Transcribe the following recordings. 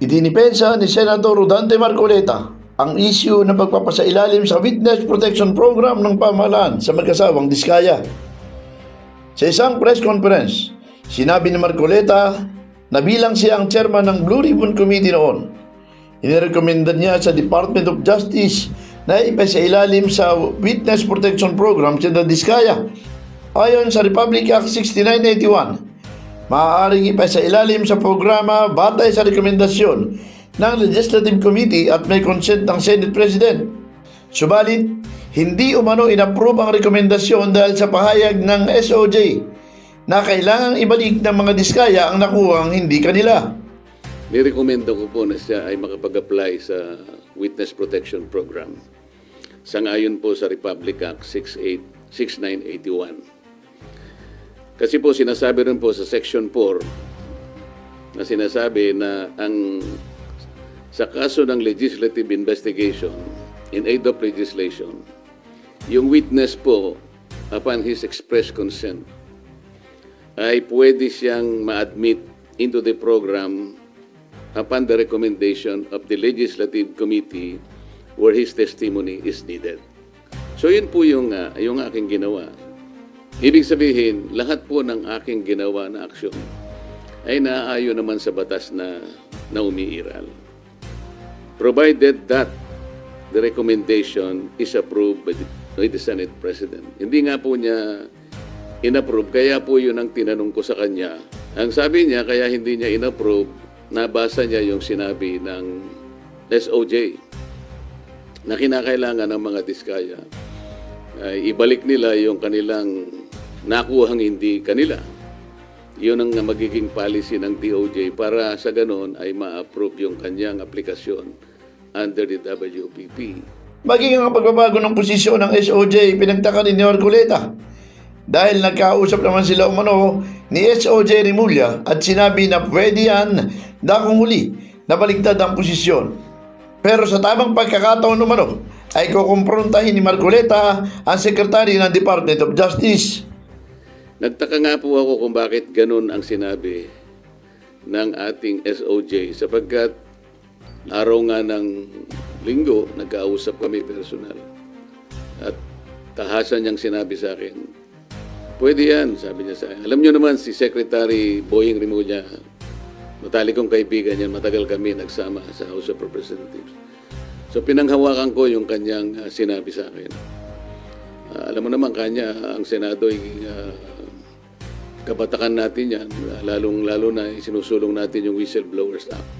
Idinipensa ni Senator Rodante Marcoleta ang isyu ng pagpapasailalim sa Witness Protection Program ng pamahalaan sa magkasawang Diskaya. Sa isang press conference, sinabi ni Marcoleta na bilang siya ang chairman ng Blue Ribbon Committee noon, inirekomenda niya sa Department of Justice na ipasailalim sa Witness Protection Program sa Diskaya. Ayon sa Republic Act 6981, maaaring ipasailalim sa programa batay sa rekomendasyon ng Legislative Committee at may consent ng Senate President. Subalit, hindi umano inapprove ang rekomendasyon dahil sa pahayag ng SOJ na kailangang ibalik ng mga diskaya ang nakuhang hindi kanila. Nirekomenda ko po na siya ay makapag-apply sa Witness Protection Program. Sangayon po sa Republic Act 68 6981. Kasi po sinasabi rin po sa Section 4 na sinasabi na ang sa kaso ng legislative investigation in aid of legislation, yung witness po upon his express consent ay pwede siyang ma-admit into the program upon the recommendation of the Legislative Committee where his testimony is needed. So yun po yung, ah, yung aking ginawa. Ibig sabihin, lahat po ng aking ginawa na aksyon ay naaayon naman sa batas na, na umiiral. Provided that the recommendation is approved by the, by the Senate President. Hindi nga po niya inapprove, kaya po yun ang tinanong ko sa kanya. Ang sabi niya, kaya hindi niya inapprove, nabasa niya yung sinabi ng SOJ na kinakailangan ng mga diskaya ay ibalik nila yung kanilang nakuhang hindi kanila. Yun ang magiging policy ng DOJ para sa ganon ay ma-approve yung kanyang aplikasyon under the WPP. Maging ang pagbabago ng posisyon ng SOJ pinagtaka ni Marcoleta dahil nagkausap naman sila umano ni SOJ Rimulya at sinabi na pwede yan na kung huli na baligtad ang posisyon. Pero sa tamang pagkakataon umano ay kukumprontahin ni Marcoleta ang sekretary ng Department of Justice. Nagtaka nga po ako kung bakit ganun ang sinabi ng ating SOJ sapagkat araw nga ng linggo nagkausap kami personal. At tahasan niyang sinabi sa akin pwede yan sabi niya sa akin. Alam niyo naman si Secretary Boying Rimulya matali kong kaibigan yan matagal kami nagsama sa House of Representatives. So pinanghawakan ko yung kanyang ah, sinabi sa akin. Ah, alam mo naman kanya ang Senado ay ah, kabatakan natin yan, lalong-lalo na sinusulong natin yung Whistleblowers Act.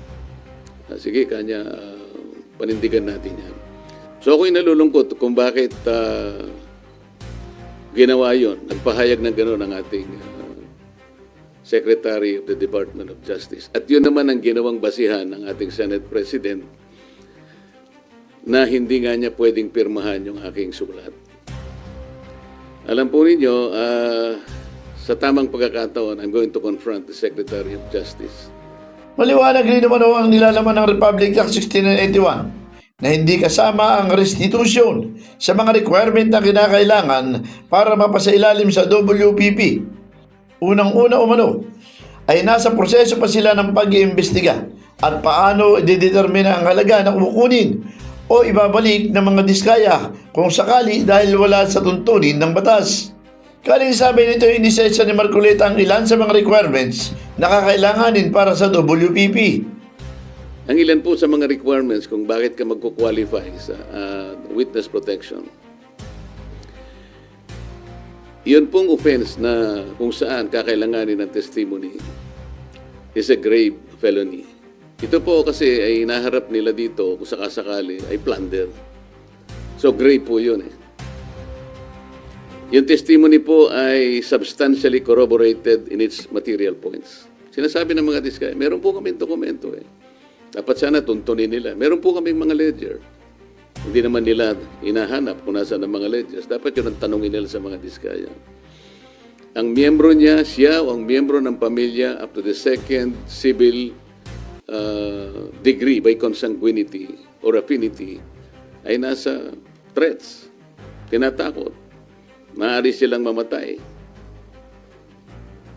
Ah, sige, kanya, ah, panindigan natin yan. So ako'y nalulungkot kung bakit ah, ginawa yon. Nagpahayag ng gano'n ang ating ah, Secretary of the Department of Justice. At yun naman ang ginawang basihan ng ating Senate President na hindi nga niya pwedeng pirmahan yung aking sulat. Alam po ninyo, ah, sa tamang pagkakataon, I'm going to confront the Secretary of Justice. Maliwanag rin naman ang nilalaman ng Republic Act 1681 na hindi kasama ang restitution sa mga requirement na kinakailangan para mapasailalim sa WPP. Unang-una umano ay nasa proseso pa sila ng pag-iimbestiga at paano idedetermina ang halaga na kukunin o ibabalik ng mga diskaya kung sakali dahil wala sa tuntunin ng batas. Kaling sabi nito, inisesa ni Marcoleta ang ilan sa mga requirements na kakailanganin para sa WPP. Ang ilan po sa mga requirements kung bakit ka magkukwalify sa ah, witness protection. Yun pong offense na kung saan kakailanganin ng testimony is a grave felony. Ito po kasi ay naharap nila dito kung sakasakali ay plunder. So grave po yun eh. Yung testimony po ay substantially corroborated in its material points. Sinasabi ng mga diskaya, meron po kaming dokumento eh. Dapat sana tuntunin nila. Meron po kaming mga ledger. Hindi naman nila hinahanap kung nasa ng mga ledgers. Dapat yun ang tanongin nila sa mga diskaya. Ang miyembro niya, siya o ang miyembro ng pamilya up to the second civil uh, degree by consanguinity or affinity ay nasa threats, tinatakot. Maaari silang mamatay.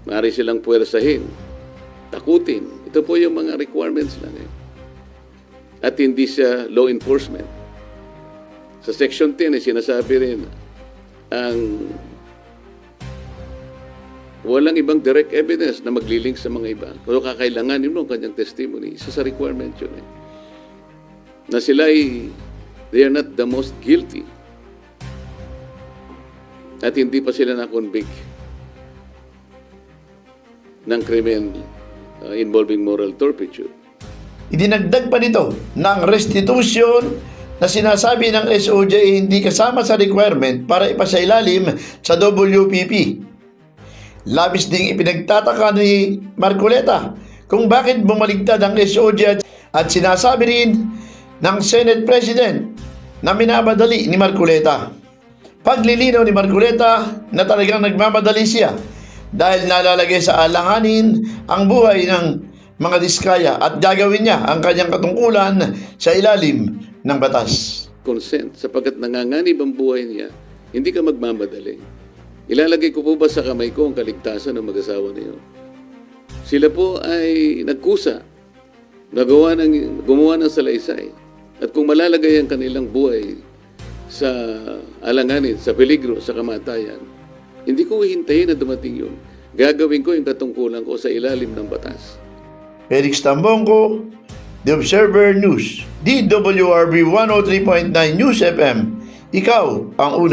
Maaari silang puwersahin, takutin. Ito po yung mga requirements lang eh. at hindi siya law enforcement. Sa Section 10 ay sinasabi rin ang walang ibang direct evidence na maglilink sa mga iba. Kung kakailanganin mo ang kanyang testimony, isa sa requirement yun eh. Na sila ay, they are not the most guilty. At hindi pa sila na-convict ng krimen uh, involving moral turpitude. Idinagdag pa nito ang restitution na sinasabi ng SOJ hindi kasama sa requirement para ipasailalim sa WPP. Labis ding ipinagtataka ni Marcoleta kung bakit bumaligtad ang SOJ at, sinasabi rin ng Senate President na minamadali ni Marcoleta. Paglilinaw ni Marcoleta na talagang nagmamadali siya dahil nalalagay sa alanganin ang buhay ng mga diskaya at gagawin niya ang kanyang katungkulan sa ilalim ng batas. consent sapagkat nanganganib ang buhay niya, hindi ka magmamadali. Ilalagay ko po ba sa kamay ko ang kaligtasan ng mag-asawa niyo? Sila po ay nagkusa, nagawa ng, gumawa ng salaysay. At kung malalagay ang kanilang buhay sa alanganin, sa peligro, sa kamatayan, hindi ko hihintayin na dumating yun. Gagawin ko yung katungkulan ko sa ilalim ng batas. Felix Tambongko, The Observer News, DWRB 103.9 News FM. Ikaw ang una.